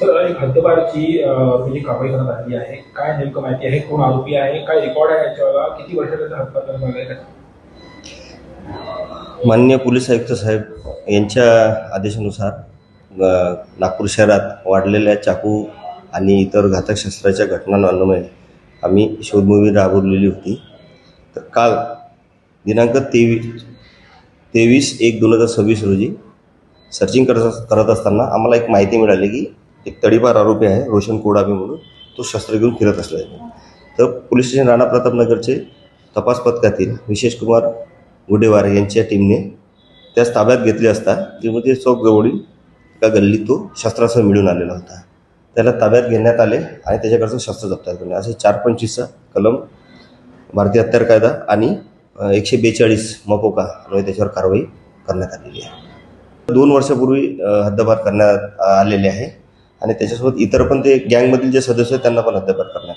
Sir आणि हद्दपारची म्हणजे कारवाई करण्यात आली आहे काय नेमकं माहिती आहे? कोण आरोपी आहे? काय रेकॉर्ड आहे याच्यावर? किती वर्षाचा हद्दपार करण्यात मान्य पोलीस आयुक्त साहेब यांच्या आदेशानुसार नागपूर शहरात वाढलेल्या चाकू आणि इतर घातक शस्त्राच्या घटनांमुळे आम्ही शोधमोहीम राबवलेली होती. तर काल दिनांक तेवीस तेवीस एक दोन हजार सव्वीस रोजी सर्चिंग करत करत असताना आम्हाला एक माहिती मिळाली की एक तडीबार आरोपी आहे रोशन कोडाबे म्हणून. तो शस्त्र घेऊन फिरत असल्याने तर पोलीस स्टेशन राणा प्रतापनगरचे तपास पथकातील विशेष कुमार गुडेवार यांच्या टीमने त्यास ताब्यात घेतले असता श्रीमती चौकजवळील एका गल्लीत तो शस्त्रासह मिळून आलेला होता. त्याला ताब्यात घेण्यात आले आणि त्याच्याकडचं शस्त्र जप्त करणे असे चार पंचवीसचा कलम भारतीय हत्यार कायदा आणि एकशे बेचाळीस मपोका अन्वये त्याच्यावर कारवाई करण्यात आलेली आहे. दोन वर्षापूर्वी हद्दपार करण्यात आलेले आहे. आणि त्याच्यासोबत इतर पण ते गँगमधील जे सदस्य आहेत त्यांना पण हत्या करतात